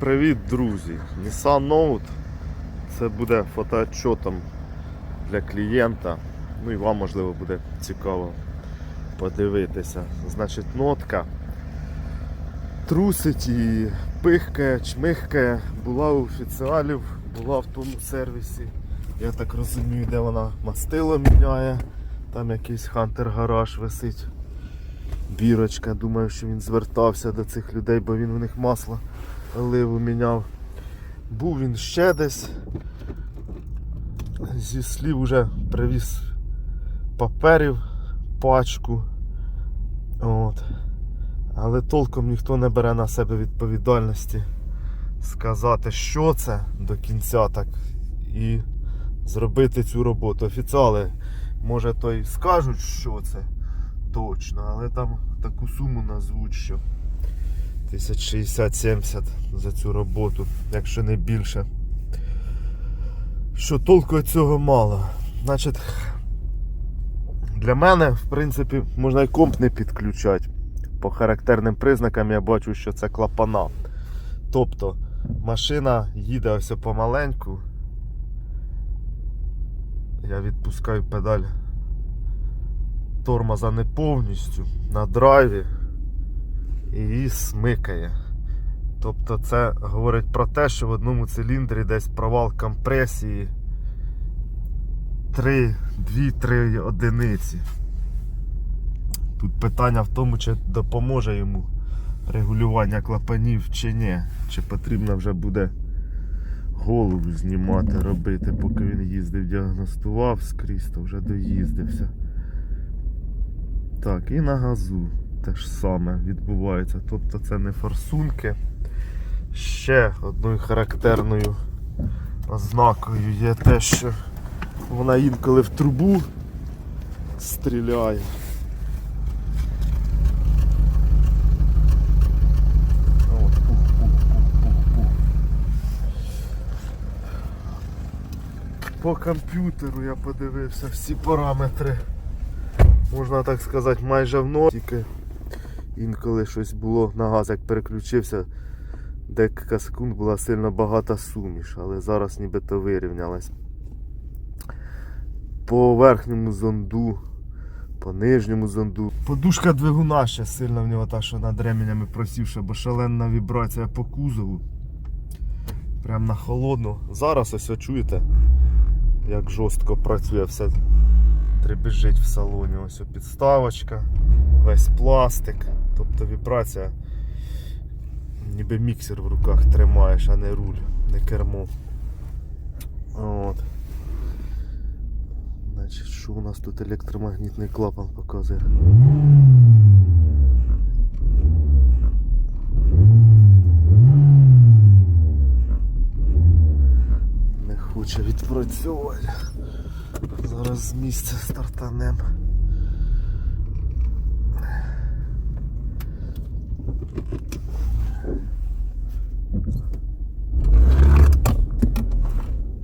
Привіт, друзі! Nissan Note. Це буде фотоотчотом для клієнта. Ну і вам можливо буде цікаво подивитися. Значить, нотка трусить і пихкає, чмихкає. Була у офіціалів, була в тому сервісі. Я так розумію, де вона мастило міняє. Там якийсь хантер гараж висить. Бірочка, думаю, що він звертався до цих людей, бо він у них масло ливу міняв. Був він ще десь. Зі слів уже привіз паперів пачку. От. Але толком ніхто не бере на себе відповідальності сказати, що це до кінця так і зробити цю роботу. Офіціали, може, то й скажуть, що це точно, але там таку суму назвуть, що 1060-70 за цю роботу, якщо не більше. Що толку від цього мало. Значить, для мене, в принципі, можна і комп не підключати. По характерним признакам я бачу, що це клапана. Тобто машина їде ось помаленьку. Я відпускаю педаль тормоза не повністю на драйві і її смикає. Тобто це говорить про те, що в одному циліндрі десь провал компресії 3, 2-3 одиниці. Тут питання в тому, чи допоможе йому регулювання клапанів чи ні. Чи потрібно вже буде голову знімати, робити, поки він їздив, діагностував скрізь, то вже доїздився. Так, і на газу те ж саме відбувається. Тобто це не форсунки. Ще одною характерною ознакою є те, що вона інколи в трубу стріляє. По комп'ютеру я подивився всі параметри можна так сказати, майже в ноль. Тільки інколи щось було на газ, як переключився, декілька секунд була сильно багата суміш, але зараз нібито вирівнялась. По верхньому зонду, по нижньому зонду. Подушка двигуна ще сильно в нього та, що над ременями просівша, бо шалена вібрація по кузову. Прям на холодну. Зараз ось чуєте, як жорстко працює все дребезжить в салоні. Ось підставочка, весь пластик, тобто вібрація, ніби міксер в руках тримаєш, а не руль, не кермо. От. Значить, що у нас тут електромагнітний клапан показує? Не хоче відпрацьовувати. Зараз з місця стартанем.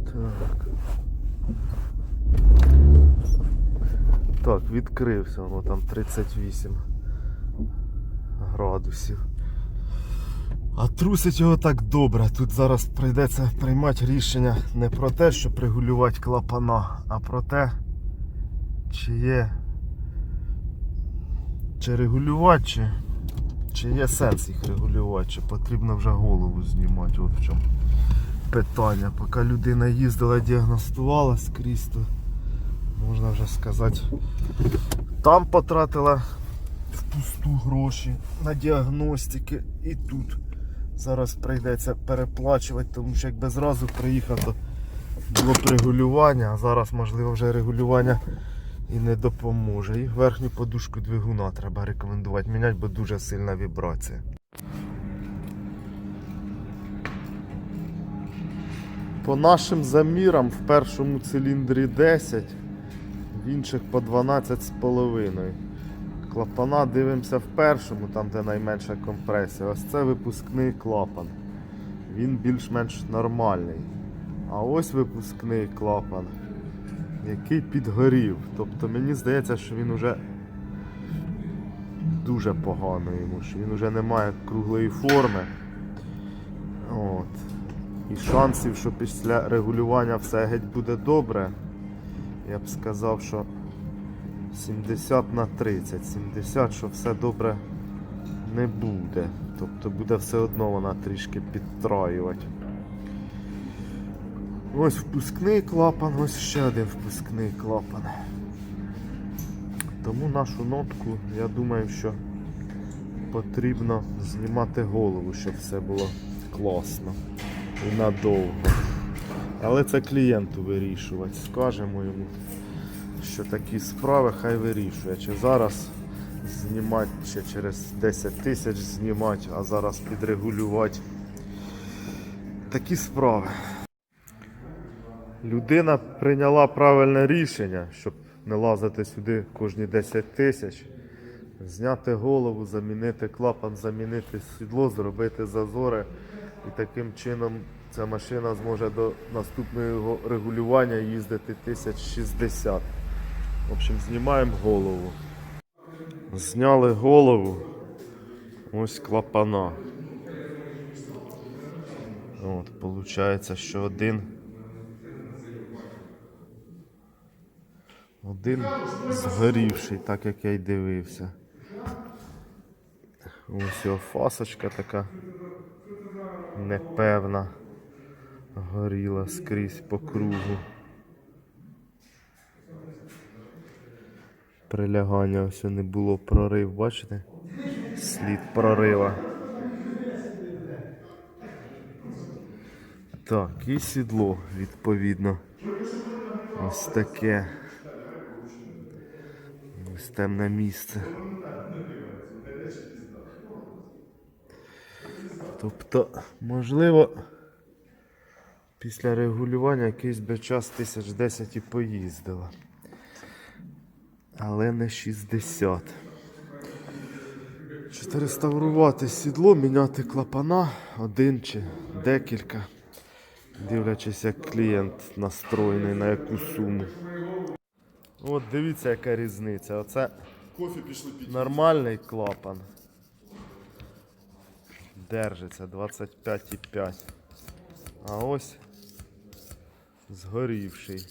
Так. Так, відкрився, воно там 38 градусів. А трусить його так добре. Тут зараз прийдеться приймати рішення не про те, щоб регулювати клапана, а про те, чи є чи регулювати, чи, чи є сенс їх регулювати, чи потрібно вже голову знімати. От в чому питання. Поки людина їздила, діагностувала скрізь, то можна вже сказати, там потратила впусту гроші на діагностики і тут. Зараз прийдеться переплачувати, тому що якби зразу приїхав, то було б регулювання, а зараз можливо вже регулювання і не допоможе. І верхню подушку двигуна треба рекомендувати міняти, бо дуже сильна вібрація. По нашим замірам в першому циліндрі 10, інших по 12,5. Клапана дивимося в першому, там де найменша компресія. Ось це випускний клапан. Він більш-менш нормальний. А ось випускний клапан, який підгорів. Тобто мені здається, що він уже дуже погано йому, що він вже не має круглої форми. О, І шансів, що після регулювання все геть буде добре. Я б сказав, що 70 на 30. 70, що все добре не буде. Тобто буде все одно вона трішки підтраювати. Ось впускний клапан, ось ще один впускний клапан. Тому нашу нотку, я думаю, що потрібно знімати голову, щоб все було класно і надовго. Але це клієнту вирішувати. Скажемо йому, що такі справи хай вирішує. Чи зараз знімати, чи через 10 тисяч знімати, а зараз підрегулювати. Такі справи. Людина прийняла правильне рішення, щоб не лазити сюди кожні 10 тисяч. Зняти голову, замінити клапан, замінити сідло, зробити зазори. І таким чином ця машина зможе до наступного регулювання їздити 1060. В общем, знімаємо голову. Зняли голову. Ось клапана. От, виходить, що один. Один згорівший, так як я й дивився. Ось його фасочка така непевна. Горіла скрізь по кругу. Прилягання ось не було прорив, бачите? Слід прорива. Так, і сідло відповідно. Ось таке. Ось темне місце. Тобто, можливо, після регулювання якийсь би час тисяч 10 і поїздила. Але не 60. Чи реставрувати сідло, міняти клапана один чи декілька, дивлячись, як клієнт настроєний на яку суму. От дивіться, яка різниця. Оце нормальний клапан. Держиться 25,5. А ось згорівший.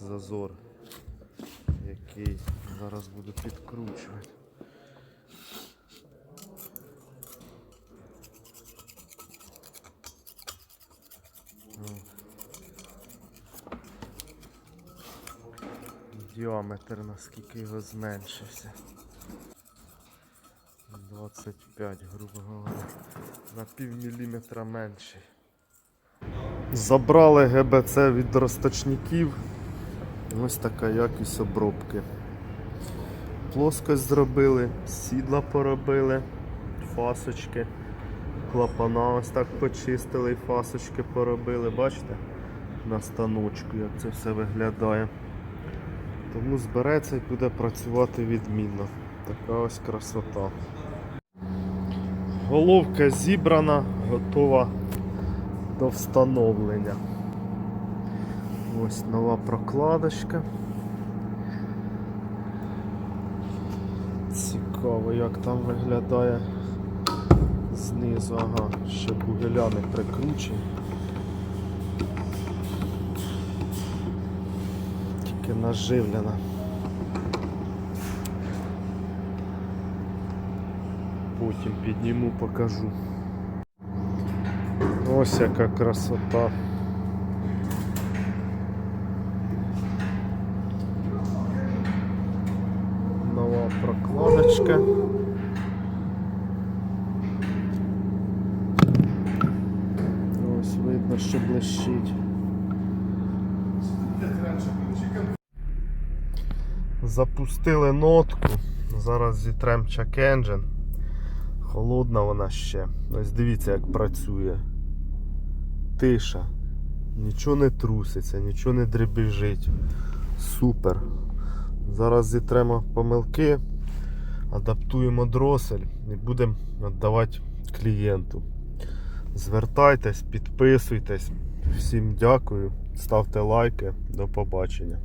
Зазор, який зараз буду підкручувати. Діаметр наскільки його зменшився. 25, грубо говоря. На пів міліметра менший. Забрали ГБЦ від розточників. Ось така якість обробки. Плоскость зробили, сідла поробили, фасочки, клапана ось так почистили і фасочки поробили. Бачите? На станочку, як це все виглядає. Тому збереться і буде працювати відмінно. Така ось красота. Головка зібрана, готова до встановлення. Ось нова прокладочка. Цікаво, як там виглядає знизу. Ага, ще бугеля не прикручені. Тільки наживлена. Потім підніму, покажу. Ось яка красота. Нова прокладочка. Ось видно, що блищить. Запустили нотку. Зараз зітрем чак engine. Холодна вона ще. Ось дивіться, як працює. Тиша. Нічого не труситься, нічого не дребіжить. Супер. Зараз зітремо помилки, адаптуємо дросель і будемо віддавати клієнту. Звертайтесь, підписуйтесь. Всім дякую, ставте лайки. До побачення.